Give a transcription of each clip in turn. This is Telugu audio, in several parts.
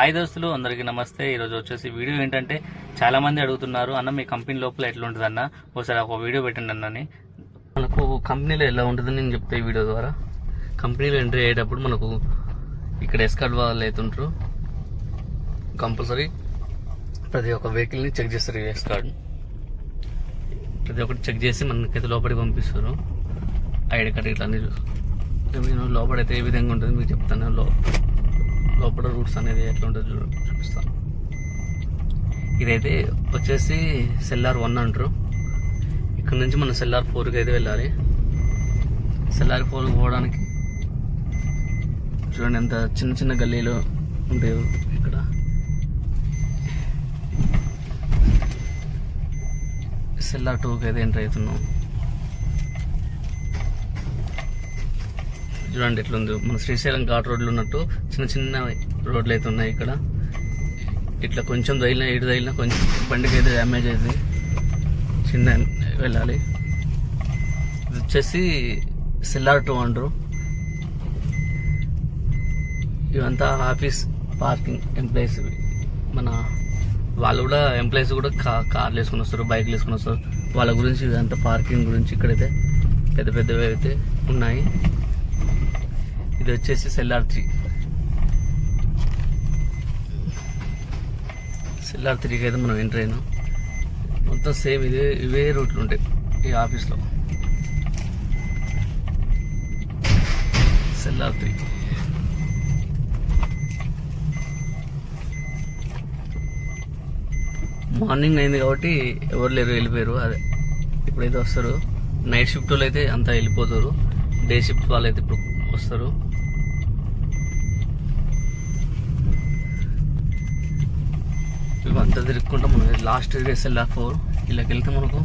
హాయ్ దోస్తులు అందరికీ నమస్తే. ఈరోజు వచ్చేసి వీడియో ఏంటంటే చాలామంది అడుగుతున్నారు అన్న మీ కంపెనీ లోపల ఎట్లా ఉంటుంది అన్న? ఒకసారి ఒక వీడియో పెట్టండి అన్నని మనకు కంపెనీలో ఎలా ఉంటుందని నేను చెప్తా ఈ వీడియో ద్వారా. కంపెనీలో ఎంట్రీ అయ్యేటప్పుడు మనకు ఇక్కడ ఎస్కార్డ్ వాళ్ళు అవుతుంటారు కంపల్సరీ ప్రతి ఒక్క వెహికల్ని చెక్ చేస్తారు ఈ ఎస్కార్డ్ ప్రతి ఒక్కటి చెక్ చేసి మనకైతే లోపలికి పంపిస్తారు. ఐడి కార్డ్ ఇట్లా అన్ని చూస్తారు నేను లోపలైతే ఏ విధంగా ఉంటుంది మీకు చెప్తాను లో లోపల రూట్స్ అనేది ఎట్లా ఉంటుంది చూ చూపిస్తాను. ఇదైతే వచ్చేసి సెల్లార్ వన్ అంటారు. ఇక్కడ నుంచి మనం సెల్లార్ ఫోర్కి అయితే వెళ్ళాలి. సెల్లార్ ఫోర్కి పోవడానికి చూడండి ఎంత చిన్న చిన్న గల్లీలు ఉంటాయి ఇక్కడ. సెల్లార్ టూకి అయితే ఎంటర్ అవుతున్నాం. చూడండి ఎట్లుంది. మన శ్రీశైలం ఘాట్ రోడ్లు ఉన్నట్టు చిన్న చిన్న రోడ్లు అయితే ఉన్నాయి ఇక్కడ. ఇట్లా కొంచెం తగిలినా ఇటు తగిలినా కొంచెం బండికి అయితే డ్యామేజ్ అయింది చిన్న వెళ్ళాలి. ఇది వచ్చేసి సిల్లార్ టూ అంటారు ఇవంతా ఆఫీస్ పార్కింగ్ ఎంప్లాయీస్ మన వాళ్ళు కూడా ఎంప్లాయీస్ కూడా కా కార్లు వేసుకుని వస్తారు బైక్లు వేసుకుని వస్తారు. వాళ్ళ గురించి ఇదంతా పార్కింగ్ గురించి ఇక్కడైతే పెద్ద పెద్దవి అయితే ఉన్నాయి. ఇది వచ్చేసి సెల్లార్ త్రీ. సెల్లార్ త్రీకి అయితే మనం ఎంటర్ అయినాం. మొత్తం సేమ్ ఇదే ఇవే రూట్లు ఉంటాయి ఈ ఆఫీస్లో. Cellar three. మార్నింగ్ అయింది కాబట్టి ఎవరు లేరు వెళ్ళిపోయారు. అదే ఇప్పుడైతే వస్తారు. నైట్ షిఫ్ట్ వాళ్ళు అయితే అంతా వెళ్ళిపోతారు. డే షిఫ్ట్ వాళ్ళు అయితే ఇప్పుడు వస్తారు. ఇవంతా తిరుక్కుంటా మనం లాస్ట్ ఎస్ఎల్ఆర్ ఫోర్ ఇలాకి వెళ్తే మనకు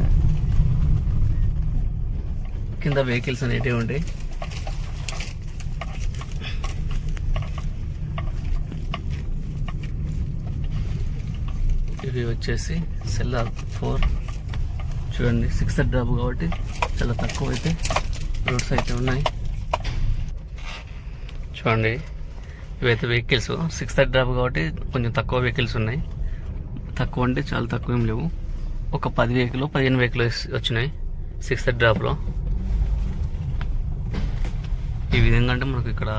కింద వెహికల్స్ అనేటివి ఉంటాయి. ఇవి వచ్చేసి సెల్లార్ ఫోర్ చూడండి సిక్స్త్ డ్రాప్ కాబట్టి చాలా తక్కువ అయితే రోడ్స్ అయితే ఉన్నాయి. చూడండి ఇవైతే వెహికల్స్ సిక్స్త్ డ్రాప్ కాబట్టి కొంచెం తక్కువ వెహికల్స్ ఉన్నాయి. తక్కువ అంటే చాలా తక్కువ ఏం లేవు. ఒక పది వెహికల్ పదిహేను వెహికల్ వచ్చినాయి. సిక్స్త్ డ్రాప్లో ఈ విధంగా అంటే మనకు ఇక్కడ